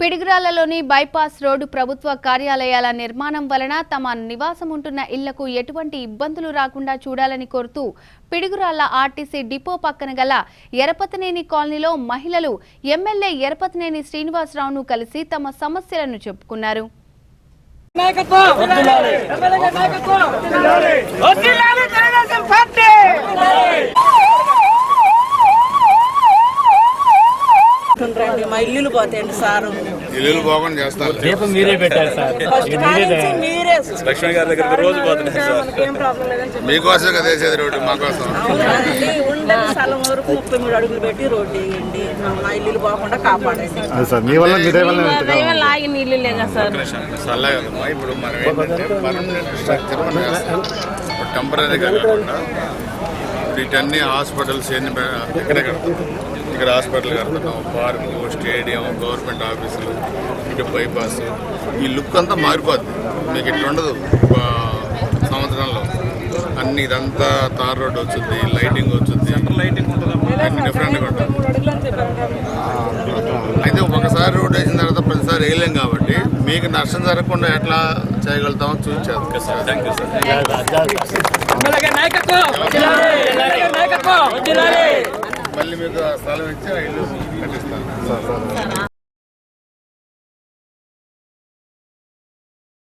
పిడిగిరాలలోని bypass road ప్రభుత్వ కార్యాలయాల నిర్మాణం వలన తమ నివాసం ఉంటున్న ఇళ్ళకు ఎటువంటి ఇబ్బందులు రాకుండా చూడాలని కోరుతూ పిడుగురాళ్ళ ఆర్టీసీ డిపో పక్కన గల ఎరపతనేని కాలనీలో మహిళలు ఎమ్మెల్యే ఎరపతనేని శ్రీనివాసరావును కలిసి తమ సమస్యలను చెప్పుకున్నారు. రండి మా ఇల్లులు పోతాయండి సారు. ఇల్లు బాగుంది చేస్తారు. దీపం మీరే పెట్టారు సార్. ఫస్ట్ కానించి మీరే. లక్ష్మణ్ గారి దగ్గరికి రోజు పోతున్నాయి సార్. మనకేం ప్రాబ్లం లేదని చెప్పి. మీకోసం కదా వేసేది రోడ్డు మాకోసం. అవునండి ఉండే స్థలం వరకు ముప్పై మూడు అడుగులు పెట్టి రోడ్డు వేయండి. మా ఇల్లులు పోకుండా కాపాడండి అది సార్ మీ వల్ల మీ దయ వల్ల ఇంతగా ఆగిన ఇల్లు లేక సార్? చల్లగా ఇప్పుడు మనం ఏంటంటే పర్మనెంట్ స్ట్రక్చర్ మనం వేస్తాం ఇప్పుడు టెంపరీగా కాకుండా ఇటన్నీ హాస్పిటల్స్ ఎన్ని ఇక్కడే కడతాం ఇక్కడ హాస్పిటల్ కడుతున్నాం పార్కు స్టేడియం గవర్నమెంట్ ఆఫీసులు ఇటు బైపాస్ ఈ లుక్ అంతా మారిపోద్ది మీకు ఇట్లా ఉండదు సంవత్సరంలో అన్ని ఇదంతా తార్ రోడ్ వచ్చింది లైటింగ్ వచ్చింది లైటింగ్ అన్ని డిఫరెంట్గా ఉంటుంది అయితే ఒకసారి రోడ్ వేసిన తర్వాత ప్రతిసారి వేయలేం కాబట్టి మీకు నష్టం జరగకుండా ఎట్లా చేయగలుగుతామో చూపించారు థ్యాంక్ యూ సార్ ఎమ్మెల్యే నాయకత్వం ఎమ్మెల్యే నాయకత్వం వదిలాలి మళ్ళీ మీకు ఆ స్థలం ఇచ్చి ఆ ఇల్లు కట్టిస్తాను.